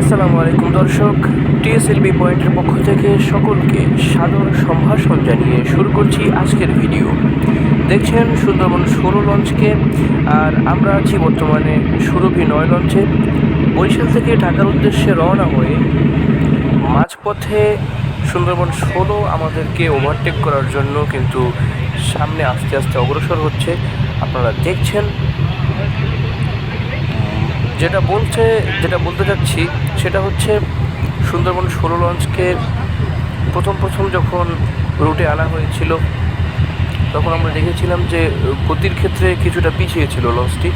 আসসালামু আলাইকুম দর্শক, টিএসএলবি পয়েন্টের পক্ষ থেকে সকলকে সাদর সম্ভাষণ জানিয়ে শুরু করছি আজকের ভিডিও। দেখছেন সুন্দরবন ষোলো লঞ্চকে, আর আমরা আছি বর্তমানে সুরভি নয় লঞ্চে। বরিশাল থেকে ঢাকার উদ্দেশ্যে রওনা হয়ে মাঝপথে সুন্দরবন ষোলো আমাদেরকে ওভারটেক করার জন্য কিন্তু সামনে আস্তে আস্তে অগ্রসর হচ্ছে। আপনারা দেখছেন যেটা বলছে, যেটা বলতে চাচ্ছি, সেটা হচ্ছে সুন্দরবন ষোলো লঞ্চকে প্রথম প্রথম যখন রুটে আনা হয়েছিল, তখন আমরা দেখেছিলাম যে গতির ক্ষেত্রে কিছুটা পিছিয়ে ছিল লঞ্চটি।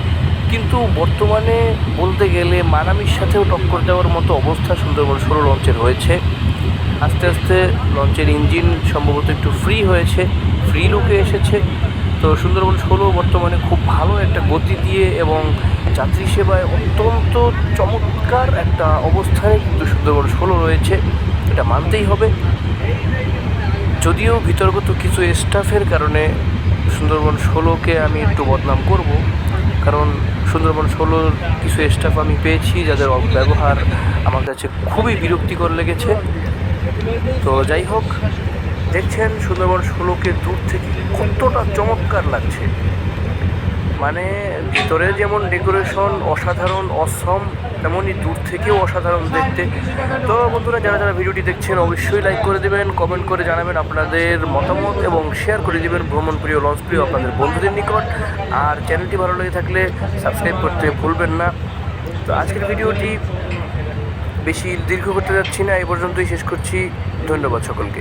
কিন্তু বর্তমানে বলতে গেলে মানামির সাথেও টক্কর দেওয়ার মতো অবস্থা সুন্দরবন ষোলো লঞ্চের হয়েছে। আস্তে আস্তে লঞ্চের ইঞ্জিন সম্ভবত একটু ফ্রি হয়েছে ফ্রি লুকে এসেছে। তো সুন্দরবন ষোলো বর্তমানে খুব গতি দিয়ে এবং যাত্রী সেবায় অত্যন্ত চমৎকার একটা অবস্থানে কিন্তু সুন্দরবন ষোলো রয়েছে। এটা মানতেই হবে। যদিও ভিতরগত কিছু স্টাফের কারণে সুন্দরবন ষোলোকে আমি একটু বদনাম করব, কারণ সুন্দরবন ষোলোর কিছু স্টাফ আমি পেয়েছি যাদের ব্যবহার আমার কাছে খুবই বিরক্তিকর লেগেছে। তো যাই হোক, দেখছেন সুন্দরবন ষোলোকে দূর থেকে কতটা চমৎকার লাগছে। মানে ভিতরে যেমন ডেকোরেশন অসাধারণ অসম তেমনই দূর থেকেও অসাধারণ দেখতে। তো বন্ধুরা, যারা যারা ভিডিওটি দেখছেন, অবশ্যই লাইক করে দেবেন কমেন্ট করে জানাবেন আপনাদের মতামত এবং শেয়ার করে দেবেন ভ্রমণ প্রিয় লঞ্চ প্রিয় আপনাদের বন্ধুদের নিকট। আর চ্যানেলটি ভালো লেগে থাকলে সাবস্ক্রাইব করতে ভুলবেন না। তো আজকের ভিডিওটি বেশি দীর্ঘ করতে যাচ্ছি না, এই পর্যন্তই শেষ করছি। ধন্যবাদ সকলকে।